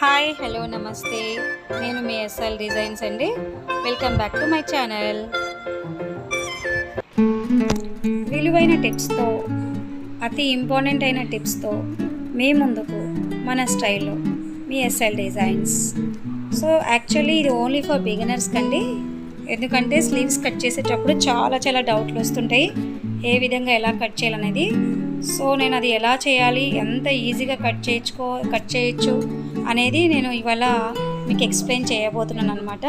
Hi hello నమస్తే. నేను మీ ఎస్ఎల్ డిజైన్స్ అండి. Welcome back to my channel విలువైన టిప్స్తో అతి ఇంపార్టెంట్ అయిన టిప్స్తో మీ ముందుకు మన స్టైల్లో మీ ఎస్ఎల్ డిజైన్స్ సో యాక్చువల్లీ ఇది ఓన్లీ ఫర్ బిగినర్స్ కండి. ఎందుకంటే స్లీవ్స్ కట్ చేసేటప్పుడు చాలా చాలా డౌట్లు వస్తుంటాయి. ఏ విధంగా ఎలా కట్ చేయాలనేది సో నేను అది ఎలా చేయాలి ఎంత ఈజీగా కట్ చేయించుకో కట్ చేయొచ్చు అనేది నేను ఇవాళ మీకు ఎక్స్ప్లెయిన్ చేయబోతున్నాను అనమాట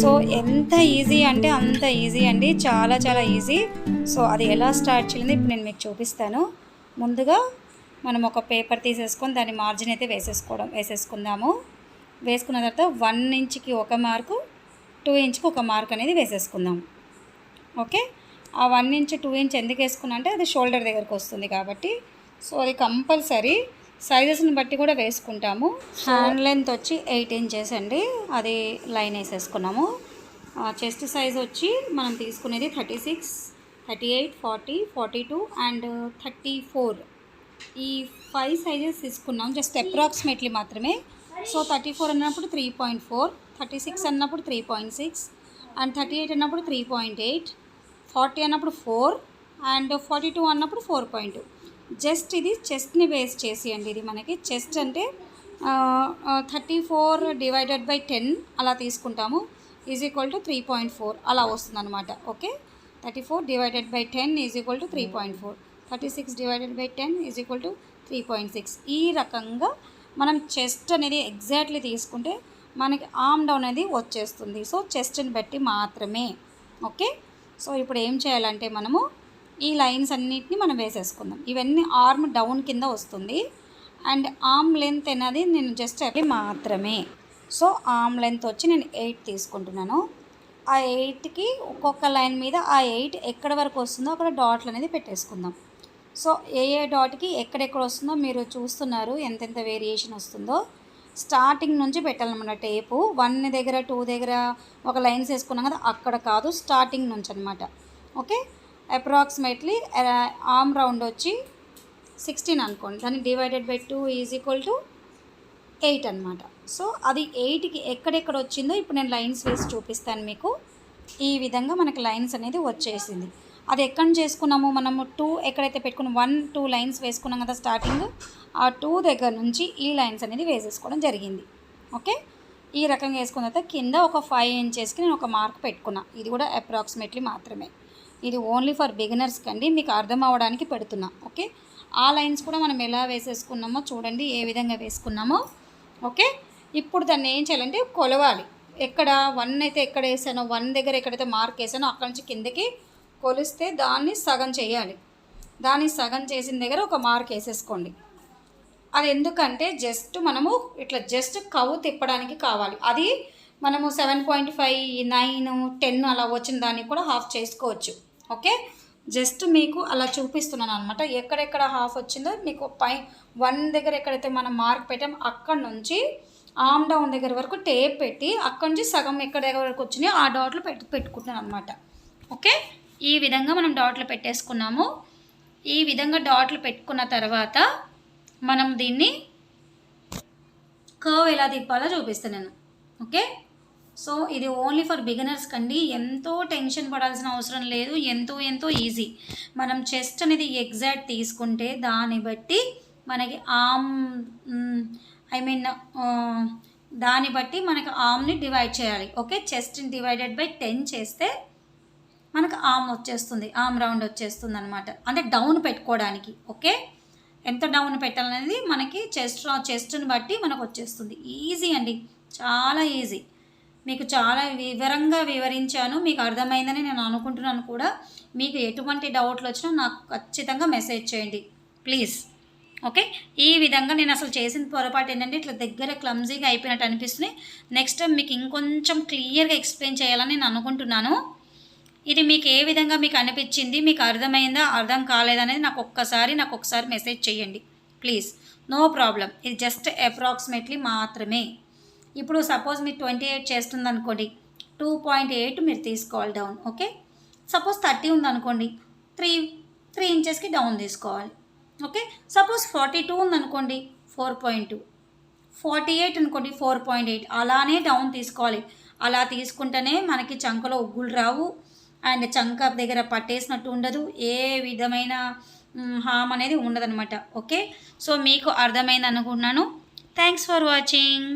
సో ఎంత ఈజీ అంటే అంత ఈజీ అండి చాలా చాలా ఈజీ. సో అది ఎలా స్టార్ట్ చేయాలి ఇప్పుడు నేను మీకు చూపిస్తాను. ముందుగా మనం ఒక పేపర్ తీసేసుకొని దాని మార్జిన్ అయితే వేసేసుకోవడం వేసేసుకుందాము. వేసుకున్న తర్వాత వన్ ఇంచ్కి ఒక మార్కు టూ ఇంచ్కి ఒక మార్క్ అనేది వేసేసుకుందాం. ఓకే? ఆ వన్ ఇంచ్ టూ ఇంచ్ ఎందుకు వేసుకున్నా అంటే అది షోల్డర్ దగ్గరకు వస్తుంది కాబట్టి. సో అది కంపల్సరీ సైజెస్ని బట్టి కూడా వేసుకుంటాము. హ్యాండ్ లెంత్ వచ్చి ఎయిట్ ఇంచెస్ అండి. అది లైన్ వేసేసుకున్నాము. చెస్ట్ సైజ్ వచ్చి మనం తీసుకునేది thirty six thirty eight forty forty two and thirty four ఈ ఫైవ్ సైజెస్ తీసుకున్నాం. జస్ట్ అప్రాక్సిమేట్లీ మాత్రమే. సో థర్టీ ఫోర్ అన్నప్పుడు three point four thirty six అన్నప్పుడు three point six and thirty eight అన్నప్పుడు త్రీ పాయింట్ ఎయిట్ ఫార్టీ అన్నప్పుడు four and forty two అన్నప్పుడు four point. Just ఇది చెస్ట్ని బేస్ చేసి అండి ఇది మనకి చెస్ట్ అంటే thirty four divided by ten అలా తీసుకుంటాము. Is equal to three point four అలా వస్తుంది అనమాట okay? Thirty four divided by ten is equal to three point four. Thirty six divided by ten is equal to three point six. ఈ రకంగా మనం chest అనేది exactly తీసుకుంటే మనకి ఆమ్ down అనేది వచ్చేస్తుంది. సో చెస్ట్ని బట్టి మాత్రమే. ఓకే? సో ఇప్పుడు ఏం చేయాలంటే మనము ఈ లైన్స్ అన్నిటిని మనం వేసేసుకుందాం. ఇవన్నీ ఆర్మ్ డౌన్ కింద వస్తుంది. అండ్ ఆర్మ్ లెంత్ అనేది నేను జస్ట్ అవి మాత్రమే. సో ఆర్మ్ లెంత్ వచ్చి నేను ఎయిట్ తీసుకుంటున్నాను. ఆ ఎయిట్కి ఒక్కొక్క లైన్ మీద ఆ ఎయిట్ ఎక్కడ వరకు వస్తుందో అక్కడ డాట్లు అనేది పెట్టేసుకుందాం. సో ఏ ఏ డాట్కి ఎక్కడెక్కడ వస్తుందో మీరు చూస్తున్నారు ఎంతెంత వేరియేషన్ వస్తుందో. స్టార్టింగ్ నుంచి పెట్టాలన్నమాట టేపు. వన్ దగ్గర టూ దగ్గర ఒక లైన్స్ వేసుకున్నాం కదా అక్కడ కాదు స్టార్టింగ్ నుంచి అనమాట ఓకే అప్రాక్సిమేట్లీ ఆమ్ రౌండ్ వచ్చి సిక్స్టీన్ అనుకోండి. దాన్ని divided by two is equal to eight అనమాట సో అది ఎయిట్కి ఎక్కడెక్కడ వచ్చిందో ఇప్పుడు నేను లైన్స్ వేసి చూపిస్తాను మీకు. ఈ విధంగా మనకి లైన్స్ అనేది వచ్చేసింది. అది ఎక్కడ చేసుకున్నాము మనము? టూ ఎక్కడైతే పెట్టుకున్నాం? వన్ టూ లైన్స్ వేసుకున్నాం కదా స్టార్టింగ్ ఆ టూ దగ్గర నుంచి ఈ లైన్స్ అనేది వేసేసుకోవడం జరిగింది. ఓకే? ఈ రకంగా వేసుకున్న తర్వాత కింద ఒక ఫైవ్ ఇంచెస్కి నేను ఒక మార్క్ పెట్టుకున్నా. ఇది కూడా అప్రాక్సిమేట్లీ మాత్రమే. ఇది ఓన్లీ ఫర్ బిగినర్స్కి అండి. మీకు అర్థం అవ్వడానికి పెడుతున్నా. ఓకే? ఆ లైన్స్ కూడా మనం ఎలా వేసేసుకున్నామో చూడండి. ఏ విధంగా వేసుకున్నామో. ఓకే? ఇప్పుడు దాన్ని ఏం చేయాలంటే కొలవాలి. ఎక్కడ వన్ అయితే ఎక్కడ వేసానో వన్ దగ్గర ఎక్కడైతే మార్క్ వేసానో అక్కడ నుంచి కిందకి కొలిస్తే దాన్ని సగం చేయాలి. దాన్ని సగం చేసిన దగ్గర ఒక మార్క్ వేసేసుకోండి. అది ఎందుకంటే జస్ట్ మనము ఇట్లా జస్ట్ కవ్వు తిప్పడానికి కావాలి. అది మనము seven point five nine ten అలా వచ్చిన దాన్ని కూడా హాఫ్ చేసుకోవచ్చు. ఓకే జస్ట్ మీకు అలా చూపిస్తున్నాను అనమాట ఎక్కడెక్కడ హాఫ్ వచ్చిందో మీకు పై వన్ దగ్గర ఎక్కడైతే మనం మార్క్ పెట్టాం అక్కడ నుంచి ఆమ్ డౌన్ దగ్గర వరకు టేప్ పెట్టి అక్కడి నుంచి సగం ఎక్కడ దగ్గర వరకు వచ్చినాయో ఆ డాట్లు పెట్టు పెట్టుకుంటున్నాను అనమాట ఓకే ఈ విధంగా మనం డాట్లు పెట్టేసుకున్నాము. ఈ విధంగా డాట్లు పెట్టుకున్న తర్వాత మనం దీన్ని కర్వ్ ఎలా తిప్పాలో చూపిస్తాను నేను. ఓకే సో ఇది ఓన్లీ ఫర్ బిగినర్స్ కండి. ఎంతో టెన్షన్ పడాల్సిన అవసరం లేదు. ఎంతో ఎంతో ఈజీ మనం చెస్ట్ అనేది ఎగ్జాక్ట్ తీసుకుంటే దాన్ని బట్టి మనకి ఆమ్ ఐ మీన్ దాన్ని బట్టి మనకి ఆమ్ని డివైడ్ చేయాలి. ఓకే చెస్ట్ని డివైడెడ్ బై టెన్ చేస్తే మనకు ఆమ్ వచ్చేస్తుంది. ఆమ్ రౌండ్ వచ్చేస్తుంది అనమాట అంటే డౌన్ పెట్టుకోవడానికి. ఓకే ఎంత డౌన్ పెట్టాలనేది మనకి చెస్ట్ చెస్ట్ని బట్టి మనకు వచ్చేస్తుంది. ఈజీ అండి. చాలా ఈజీ మీకు చాలా వివరంగా వివరించాను. మీకు అర్థమైందని నేను అనుకుంటున్నాను కూడా. మీకు ఎటువంటి డౌట్లు వచ్చినా నాకు ఖచ్చితంగా మెసేజ్ చేయండి. ప్లీజ్ ఓకే ఈ విధంగా నేను అసలు చేసిన పొరపాటు ఏంటంటే ఇట్లా దగ్గర క్లమ్జీగా అయిపోయినట్టు అనిపిస్తుంది. నెక్స్ట్ టైం మీకు ఇంకొంచెం క్లియర్గా ఎక్స్ప్లెయిన్ చేయాలని నేను అనుకుంటున్నాను. ఇది మీకు ఏ విధంగా మీకు అనిపించింది మీకు అర్థమైందా అర్థం కాలేదనేది నాకు ఒక్కసారి నాకు ఒకసారి మెసేజ్ చేయండి. ప్లీజ్ నో ప్రాబ్లం ఇది జస్ట్ అప్రాక్సిమేట్లీ మాత్రమే. ఇప్పుడు సపోజ్ మీరు ట్వంటీ ఎయిట్ చేస్తుంది అనుకోండి టూ పాయింట్ ఎయిట్ మీరు తీసుకోవాలి డౌన్ ఓకే సపోజ్ థర్టీ ఉందనుకోండి. త్రీ త్రీ ఇంచెస్కి డౌన్ తీసుకోవాలి ఓకే సపోజ్ ఫార్టీ టూ ఉందనుకోండి. Four point two forty eight అనుకోండి ఫోర్ పాయింట్ ఎయిట్ అలానే డౌన్ తీసుకోవాలి. అలా తీసుకుంటేనే మనకి చంకలో ఉగ్గులు రావు. అండ్ చంక దగ్గర పట్టేసినట్టు ఉండదు. ఏ విధమైన హామ్ అనేది ఉండదనమాట ఓకే సో మీకు అర్థమైంది అనుకుంటున్నాను థ్యాంక్స్ ఫర్ వాచింగ్